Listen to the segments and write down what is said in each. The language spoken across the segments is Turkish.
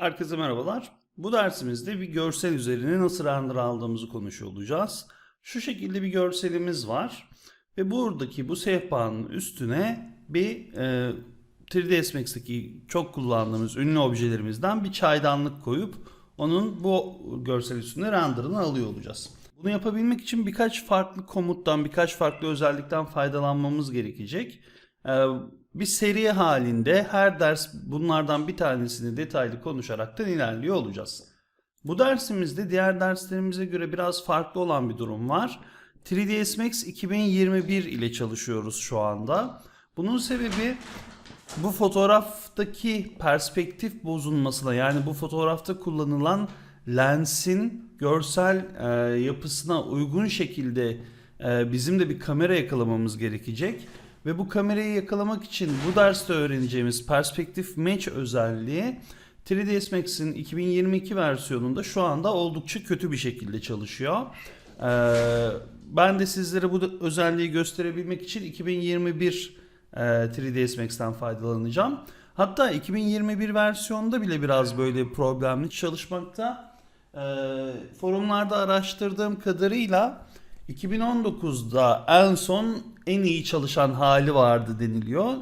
Herkese merhabalar. Bu dersimizde bir görsel üzerine nasıl render aldığımızı konuşuyor olacağız. Şu şekilde bir görselimiz var. Ve buradaki bu sehpanın üstüne bir e, 3ds Max'teki çok kullandığımız ünlü objelerimizden bir çaydanlık koyup onun bu görsel üstüne renderını alıyor olacağız. Bunu yapabilmek için birkaç farklı komuttan, birkaç farklı özellikten faydalanmamız gerekecek. Ee, bir seri halinde her ders bunlardan bir tanesini detaylı konuşaraktan ilerliyor olacağız. Bu dersimizde diğer derslerimize göre biraz farklı olan bir durum var. 3ds Max 2021 ile çalışıyoruz şu anda. Bunun sebebi bu fotoğraftaki perspektif bozulmasına yani bu fotoğrafta kullanılan lensin görsel e, yapısına uygun şekilde e, bizim de bir kamera yakalamamız gerekecek. Ve bu kamerayı yakalamak için bu derste öğreneceğimiz perspektif match özelliği 3ds Max'in 2022 versiyonunda şu anda oldukça kötü bir şekilde çalışıyor. Ee, ben de sizlere bu özelliği gösterebilmek için 2021 e, 3ds Max'ten faydalanacağım. Hatta 2021 versiyonda bile biraz böyle problemli çalışmakta. Ee, forumlarda araştırdığım kadarıyla 2019'da en son en iyi çalışan hali vardı deniliyor.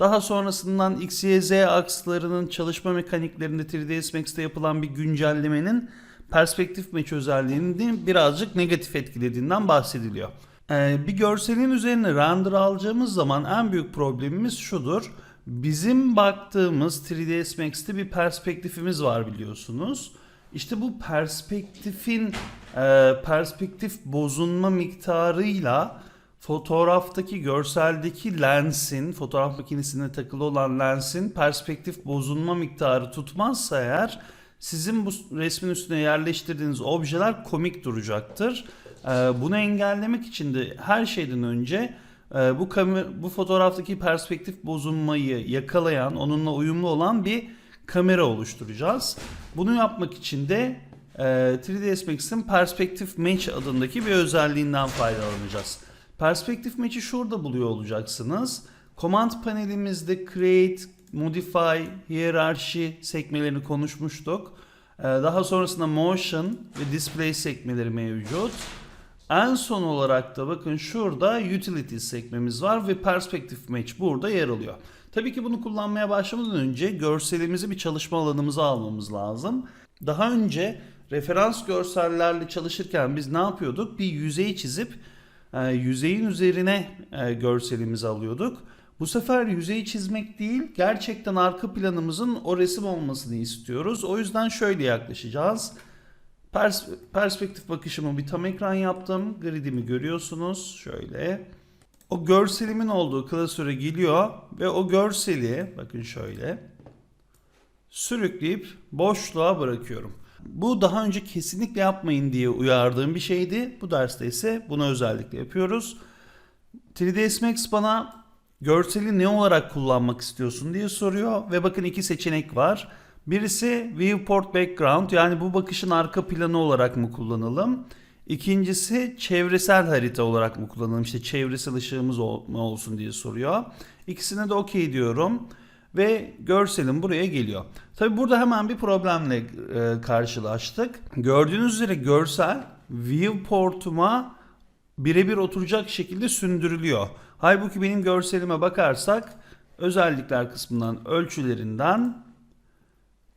Daha sonrasından X, Y, Z akslarının çalışma mekaniklerinde 3ds Max'te yapılan bir güncellemenin perspektif match özelliğini birazcık negatif etkilediğinden bahsediliyor. Ee, bir görselin üzerine render alacağımız zaman en büyük problemimiz şudur. Bizim baktığımız 3ds Max'te bir perspektifimiz var biliyorsunuz. İşte bu perspektifin e, perspektif bozulma miktarıyla fotoğraftaki görseldeki lensin, fotoğraf makinesine takılı olan lensin perspektif bozulma miktarı tutmazsa eğer sizin bu resmin üstüne yerleştirdiğiniz objeler komik duracaktır. E, bunu engellemek için de her şeyden önce e, bu kamer bu fotoğraftaki perspektif bozulmayı yakalayan, onunla uyumlu olan bir kamera oluşturacağız. Bunu yapmak için de e, 3ds Max'in Perspective Match adındaki bir özelliğinden faydalanacağız. Perspective Match'i şurada buluyor olacaksınız. Command panelimizde Create, Modify, Hierarchy sekmelerini konuşmuştuk. E, daha sonrasında Motion ve Display sekmeleri mevcut. En son olarak da bakın şurada Utilities sekmemiz var ve Perspective Match burada yer alıyor. Tabii ki bunu kullanmaya başlamadan önce görselimizi bir çalışma alanımıza almamız lazım. Daha önce referans görsellerle çalışırken biz ne yapıyorduk? Bir yüzey çizip e, yüzeyin üzerine e, görselimizi alıyorduk. Bu sefer yüzeyi çizmek değil, gerçekten arka planımızın o resim olmasını istiyoruz. O yüzden şöyle yaklaşacağız. Pers- perspektif bakışımı bir tam ekran yaptım. Gridimi görüyorsunuz. Şöyle. O görselimin olduğu klasöre geliyor ve o görseli bakın şöyle sürükleyip boşluğa bırakıyorum. Bu daha önce kesinlikle yapmayın diye uyardığım bir şeydi. Bu derste ise bunu özellikle yapıyoruz. 3ds Max bana görseli ne olarak kullanmak istiyorsun diye soruyor ve bakın iki seçenek var. Birisi viewport background yani bu bakışın arka planı olarak mı kullanalım? İkincisi çevresel harita olarak mı kullanalım? İşte çevresel ışığımız mu olsun diye soruyor. İkisine de okey diyorum ve görselim buraya geliyor. Tabi burada hemen bir problemle e, karşılaştık. Gördüğünüz üzere görsel viewport'uma birebir oturacak şekilde sündürülüyor. Halbuki benim görselime bakarsak özellikler kısmından ölçülerinden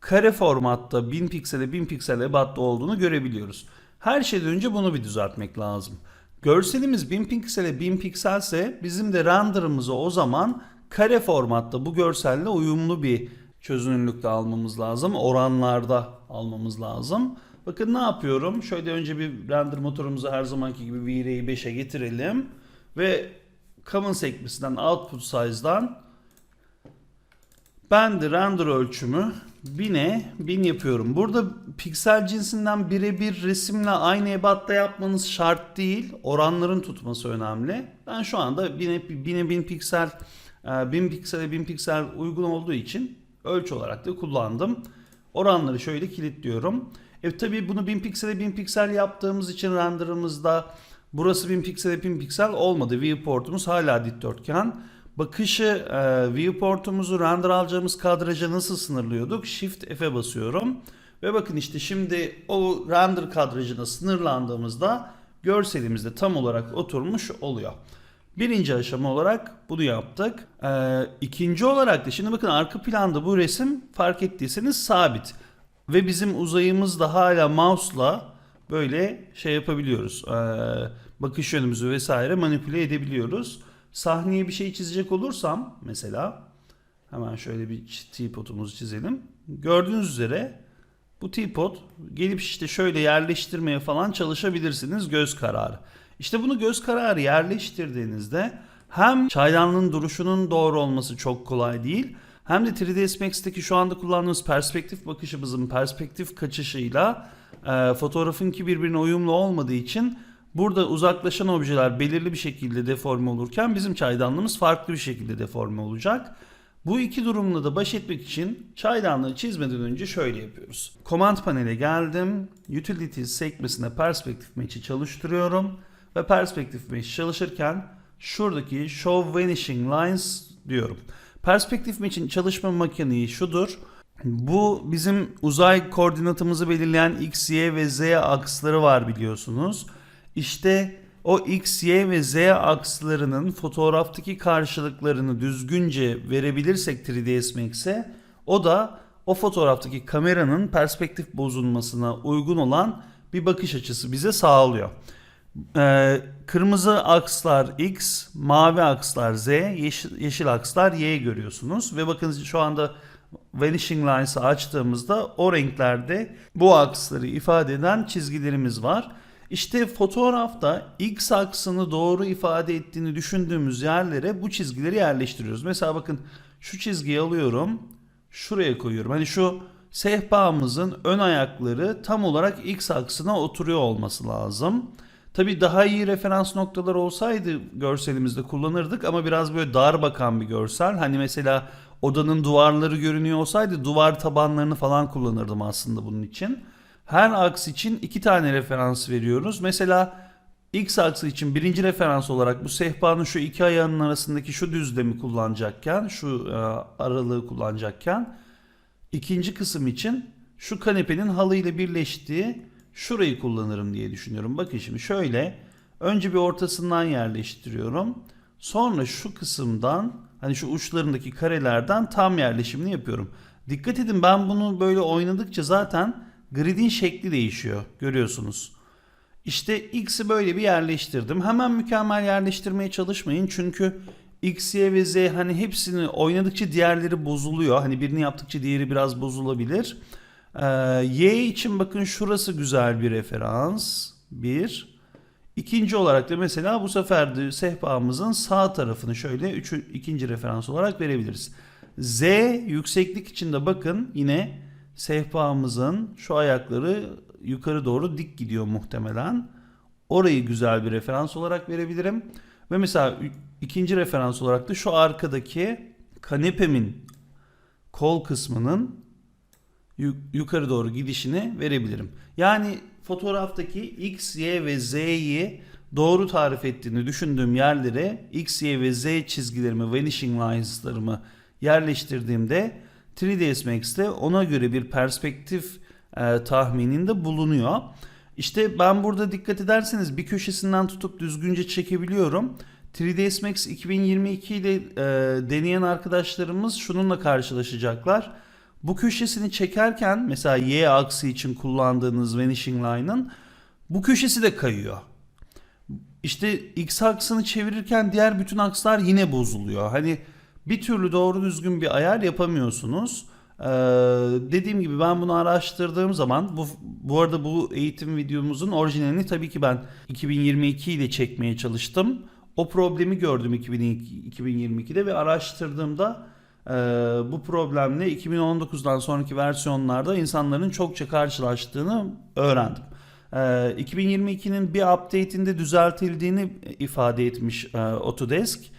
kare formatta 1000 piksele 1000 piksel ebatta olduğunu görebiliyoruz. Her şeyden önce bunu bir düzeltmek lazım. Görselimiz 1000 piksele 1000 pikselse bizim de renderımızı o zaman kare formatta bu görselle uyumlu bir çözünürlükte almamız lazım. Oranlarda almamız lazım. Bakın ne yapıyorum? Şöyle önce bir render motorumuzu her zamanki gibi V-Ray'i 5'e getirelim. Ve common sekmesinden output size'dan ben de render ölçümü 1000'e 1000 yapıyorum. Burada piksel cinsinden birebir resimle aynı ebatta yapmanız şart değil. Oranların tutması önemli. Ben şu anda 1000'e 1000'e 1000 piksel e, 1000 piksele 1000 piksel uygun olduğu için ölçü olarak da kullandım. Oranları şöyle kilitliyorum. E tabii bunu 1000 piksele 1000 piksel yaptığımız için renderımızda burası 1000 piksele 1000 piksel olmadı. Viewport'umuz hala dikdörtgen. Bakışı e, viewport'umuzu render alacağımız kadraja nasıl sınırlıyorduk? Shift F'e basıyorum. Ve bakın işte şimdi o render kadrajına sınırlandığımızda görselimizde tam olarak oturmuş oluyor. Birinci aşama olarak bunu yaptık. Ee, ikinci olarak da şimdi bakın arka planda bu resim fark ettiyseniz sabit. Ve bizim uzayımız da hala mouse'la böyle şey yapabiliyoruz. Ee, bakış yönümüzü vesaire manipüle edebiliyoruz. Sahneye bir şey çizecek olursam mesela hemen şöyle bir teapot'umuzu çizelim. Gördüğünüz üzere bu teapot gelip işte şöyle yerleştirmeye falan çalışabilirsiniz göz kararı. İşte bunu göz kararı yerleştirdiğinizde hem çaydanlığın duruşunun doğru olması çok kolay değil hem de 3ds Max'teki şu anda kullandığımız perspektif bakışımızın perspektif kaçışıyla e, fotoğrafınki birbirine uyumlu olmadığı için burada uzaklaşan objeler belirli bir şekilde deforme olurken bizim çaydanlığımız farklı bir şekilde deforme olacak. Bu iki durumla da baş etmek için çaydanlığı çizmeden önce şöyle yapıyoruz. Command panele geldim. Utilities sekmesinde Perspective Match'i çalıştırıyorum. Ve Perspective Match çalışırken şuradaki Show Vanishing Lines diyorum. Perspective Match'in çalışma mekaniği şudur. Bu bizim uzay koordinatımızı belirleyen X, Y ve Z aksları var biliyorsunuz. İşte o X, Y ve Z akslarının fotoğraftaki karşılıklarını düzgünce verebilirsek 3ds Max'e o da o fotoğraftaki kameranın perspektif bozulmasına uygun olan bir bakış açısı bize sağlıyor. Ee, kırmızı akslar X, mavi akslar Z, yeşil, yeşil akslar Y görüyorsunuz. Ve bakın şu anda Vanishing Lines'ı açtığımızda o renklerde bu aksları ifade eden çizgilerimiz var. İşte fotoğrafta X aksını doğru ifade ettiğini düşündüğümüz yerlere bu çizgileri yerleştiriyoruz. Mesela bakın şu çizgiyi alıyorum, şuraya koyuyorum. Hani şu sehpamızın ön ayakları tam olarak X aksına oturuyor olması lazım. Tabi daha iyi referans noktaları olsaydı görselimizde kullanırdık ama biraz böyle dar bakan bir görsel. Hani mesela odanın duvarları görünüyor olsaydı duvar tabanlarını falan kullanırdım aslında bunun için. Her aks için iki tane referans veriyoruz. Mesela X aksı için birinci referans olarak bu sehpanın şu iki ayağının arasındaki şu düzlemi kullanacakken, şu e, aralığı kullanacakken ikinci kısım için şu kanepenin halıyla birleştiği şurayı kullanırım diye düşünüyorum. Bakın şimdi şöyle önce bir ortasından yerleştiriyorum. Sonra şu kısımdan hani şu uçlarındaki karelerden tam yerleşimini yapıyorum. Dikkat edin ben bunu böyle oynadıkça zaten gridin şekli değişiyor. Görüyorsunuz. İşte X'i böyle bir yerleştirdim. Hemen mükemmel yerleştirmeye çalışmayın. Çünkü X, Y ve Z hani hepsini oynadıkça diğerleri bozuluyor. Hani birini yaptıkça diğeri biraz bozulabilir. Ee, y için bakın şurası güzel bir referans. Bir. İkinci olarak da mesela bu sefer de sehpamızın sağ tarafını şöyle üçü, ikinci referans olarak verebiliriz. Z yükseklik için de bakın yine sehpamızın şu ayakları yukarı doğru dik gidiyor muhtemelen. Orayı güzel bir referans olarak verebilirim. Ve mesela ikinci referans olarak da şu arkadaki kanepemin kol kısmının yukarı doğru gidişini verebilirim. Yani fotoğraftaki X, Y ve Z'yi doğru tarif ettiğini düşündüğüm yerlere X, Y ve Z çizgilerimi, vanishing lines'larımı yerleştirdiğimde 3ds Max'te ona göre bir perspektif e, tahmininde bulunuyor. İşte ben burada dikkat ederseniz bir köşesinden tutup düzgünce çekebiliyorum. 3ds Max 2022 ile e, deneyen arkadaşlarımız şununla karşılaşacaklar. Bu köşesini çekerken mesela y aksı için kullandığınız vanishing line'ın bu köşesi de kayıyor. İşte x aksını çevirirken diğer bütün akslar yine bozuluyor. Hani bir türlü doğru düzgün bir ayar yapamıyorsunuz. Ee, dediğim gibi ben bunu araştırdığım zaman bu, bu arada bu eğitim videomuzun orijinalini tabii ki ben 2022 ile çekmeye çalıştım. O problemi gördüm 2022, 2022'de ve araştırdığımda e, bu problemle 2019'dan sonraki versiyonlarda insanların çokça karşılaştığını öğrendim. E, 2022'nin bir update'inde düzeltildiğini ifade etmiş e, Autodesk.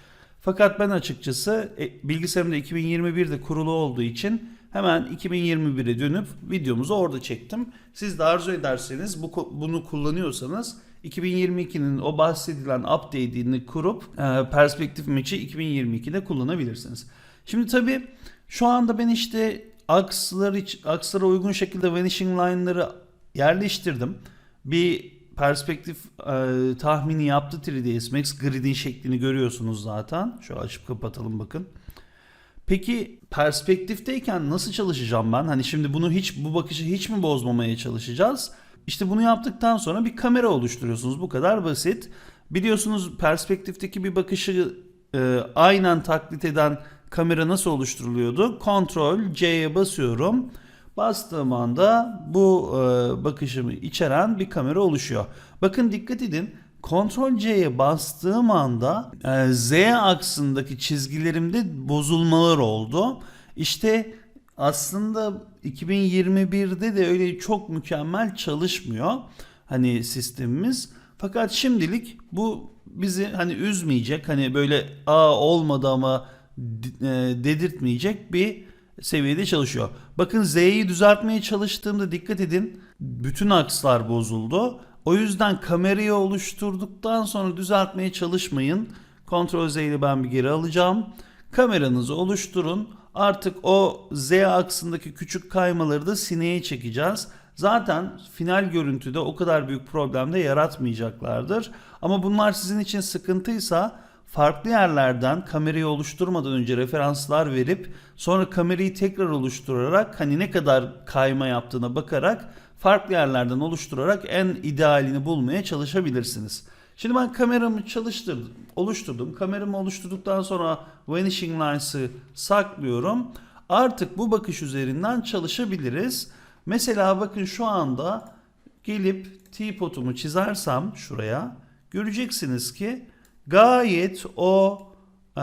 Fakat ben açıkçası e, bilgisayarımda 2021'de kurulu olduğu için hemen 2021'e dönüp videomuzu orada çektim. Siz de arzu ederseniz bu, bunu kullanıyorsanız 2022'nin o bahsedilen update'ini kurup e, perspektif match'i 2022'de kullanabilirsiniz. Şimdi tabii şu anda ben işte akslar akslara uygun şekilde vanishing line'ları yerleştirdim. Bir perspektif e, tahmini yaptı 3ds Max. Grid'in şeklini görüyorsunuz zaten. Şöyle açıp kapatalım bakın. Peki perspektifteyken nasıl çalışacağım ben? Hani şimdi bunu hiç bu bakışı hiç mi bozmamaya çalışacağız? İşte bunu yaptıktan sonra bir kamera oluşturuyorsunuz. Bu kadar basit. Biliyorsunuz perspektifteki bir bakışı e, aynen taklit eden kamera nasıl oluşturuluyordu? Ctrl C'ye basıyorum. Bastığım anda bu e, bakışımı içeren bir kamera oluşuyor. Bakın dikkat edin. Ctrl C'ye bastığım anda e, Z aksındaki çizgilerimde bozulmalar oldu. İşte aslında 2021'de de öyle çok mükemmel çalışmıyor hani sistemimiz. Fakat şimdilik bu bizi hani üzmeyecek hani böyle aa olmadı ama e, dedirtmeyecek bir seviyede çalışıyor. Bakın Z'yi düzeltmeye çalıştığımda dikkat edin bütün akslar bozuldu. O yüzden kamerayı oluşturduktan sonra düzeltmeye çalışmayın. Ctrl Z ile ben bir geri alacağım. Kameranızı oluşturun. Artık o Z aksındaki küçük kaymaları da sineye çekeceğiz. Zaten final görüntüde o kadar büyük problem de yaratmayacaklardır. Ama bunlar sizin için sıkıntıysa farklı yerlerden kamerayı oluşturmadan önce referanslar verip sonra kamerayı tekrar oluşturarak hani ne kadar kayma yaptığına bakarak farklı yerlerden oluşturarak en idealini bulmaya çalışabilirsiniz. Şimdi ben kameramı çalıştırdım, oluşturdum. Kameramı oluşturduktan sonra Vanishing Lines'ı saklıyorum. Artık bu bakış üzerinden çalışabiliriz. Mesela bakın şu anda gelip T-potumu çizersem şuraya göreceksiniz ki gayet o e,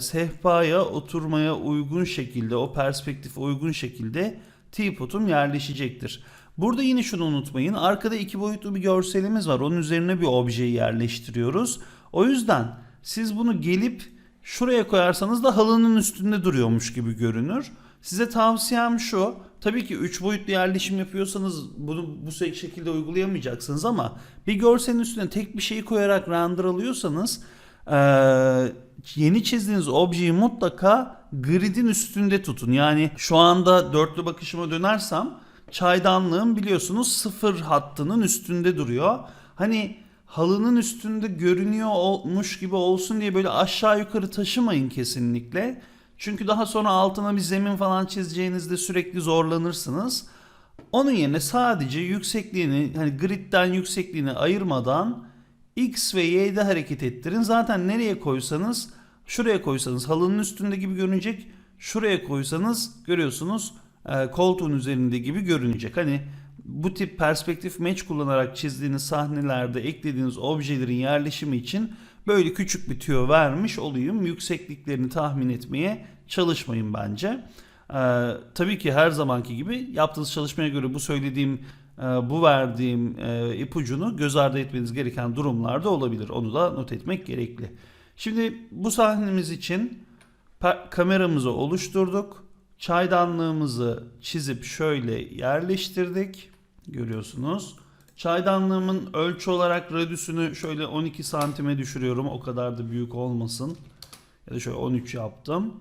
sehpaya oturmaya uygun şekilde o perspektif uygun şekilde T-potum yerleşecektir. Burada yine şunu unutmayın. Arkada iki boyutlu bir görselimiz var. Onun üzerine bir objeyi yerleştiriyoruz. O yüzden siz bunu gelip şuraya koyarsanız da halının üstünde duruyormuş gibi görünür. Size tavsiyem şu. Tabii ki 3 boyutlu yerleşim yapıyorsanız bunu bu şekilde uygulayamayacaksınız ama bir görselin üstüne tek bir şeyi koyarak render alıyorsanız yeni çizdiğiniz objeyi mutlaka gridin üstünde tutun. Yani şu anda dörtlü bakışıma dönersem çaydanlığım biliyorsunuz sıfır hattının üstünde duruyor. Hani halının üstünde görünüyor olmuş gibi olsun diye böyle aşağı yukarı taşımayın kesinlikle. Çünkü daha sonra altına bir zemin falan çizeceğinizde sürekli zorlanırsınız. Onun yerine sadece yüksekliğini hani gridden yüksekliğini ayırmadan X ve Y'de hareket ettirin. Zaten nereye koysanız şuraya koysanız halının üstünde gibi görünecek. Şuraya koysanız görüyorsunuz e, koltuğun üzerinde gibi görünecek. Hani bu tip perspektif match kullanarak çizdiğiniz sahnelerde eklediğiniz objelerin yerleşimi için böyle küçük bir tüyo vermiş olayım. Yüksekliklerini tahmin etmeye çalışmayın bence. Ee, tabii ki her zamanki gibi yaptığınız çalışmaya göre bu söylediğim, e, bu verdiğim e, ipucunu göz ardı etmeniz gereken durumlarda olabilir. Onu da not etmek gerekli. Şimdi bu sahnemiz için kameramızı oluşturduk. Çaydanlığımızı çizip şöyle yerleştirdik. Görüyorsunuz. Çaydanlığımın ölçü olarak radüsünü şöyle 12 santime düşürüyorum. O kadar da büyük olmasın. Ya da şöyle 13 yaptım.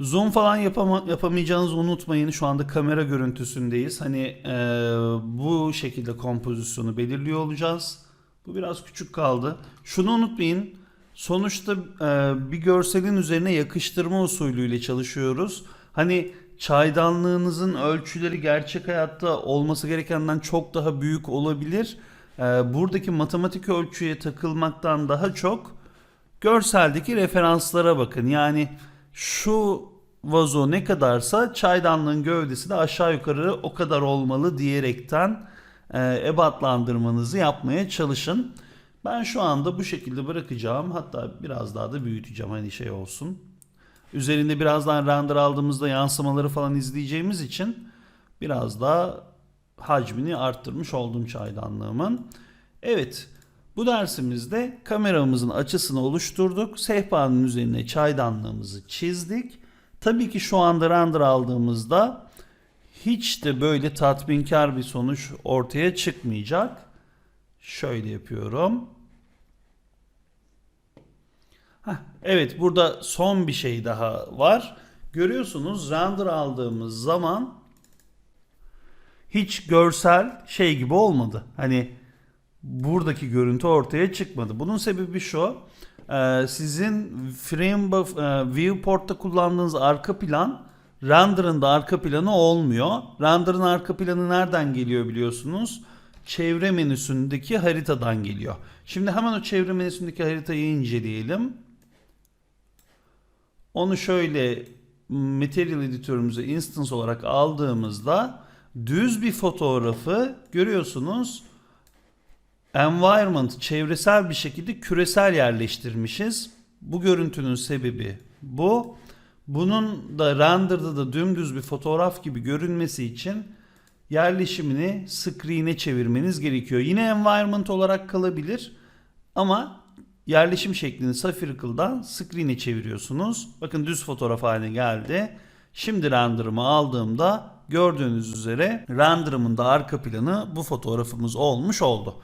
Zoom falan yapama, yapamayacağınızı unutmayın. Şu anda kamera görüntüsündeyiz. Hani e, bu şekilde kompozisyonu belirliyor olacağız. Bu biraz küçük kaldı. Şunu unutmayın. Sonuçta e, bir görselin üzerine yakıştırma usulüyle çalışıyoruz. Hani çaydanlığınızın ölçüleri gerçek hayatta olması gerekenden çok daha büyük olabilir. E, buradaki matematik ölçüye takılmaktan daha çok görseldeki referanslara bakın. Yani şu vazo ne kadarsa çaydanlığın gövdesi de aşağı yukarı o kadar olmalı diyerekten e, ebatlandırmanızı yapmaya çalışın. Ben şu anda bu şekilde bırakacağım. Hatta biraz daha da büyüteceğim hani şey olsun. Üzerinde birazdan render aldığımızda yansımaları falan izleyeceğimiz için biraz daha hacmini arttırmış oldum çaydanlığımın. Evet bu dersimizde kameramızın açısını oluşturduk. Sehpanın üzerine çaydanlığımızı çizdik. Tabii ki şu anda render aldığımızda hiç de böyle tatminkar bir sonuç ortaya çıkmayacak. Şöyle yapıyorum. Heh, evet burada son bir şey daha var. Görüyorsunuz render aldığımız zaman hiç görsel şey gibi olmadı. Hani buradaki görüntü ortaya çıkmadı. Bunun sebebi şu. e, Sizin frame buff, e, viewport'ta kullandığınız arka plan render'ın da arka planı olmuyor. Render'ın arka planı nereden geliyor biliyorsunuz? Çevre menüsündeki haritadan geliyor. Şimdi hemen o çevre menüsündeki haritayı inceleyelim. Onu şöyle Material editörümüze instance olarak aldığımızda düz bir fotoğrafı görüyorsunuz environment çevresel bir şekilde küresel yerleştirmişiz. Bu görüntünün sebebi bu. Bunun da render'da da dümdüz bir fotoğraf gibi görünmesi için yerleşimini screen'e çevirmeniz gerekiyor. Yine environment olarak kalabilir ama yerleşim şeklini Sphyrical'dan screen'e çeviriyorsunuz. Bakın düz fotoğraf haline geldi. Şimdi render'ımı aldığımda gördüğünüz üzere render'ımın da arka planı bu fotoğrafımız olmuş oldu.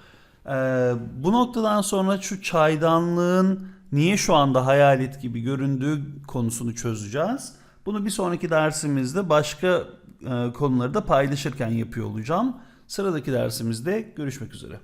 Ee, bu noktadan sonra şu çaydanlığın niye şu anda hayalet gibi göründüğü konusunu çözeceğiz. Bunu bir sonraki dersimizde başka e, konuları da paylaşırken yapıyor olacağım. Sıradaki dersimizde görüşmek üzere.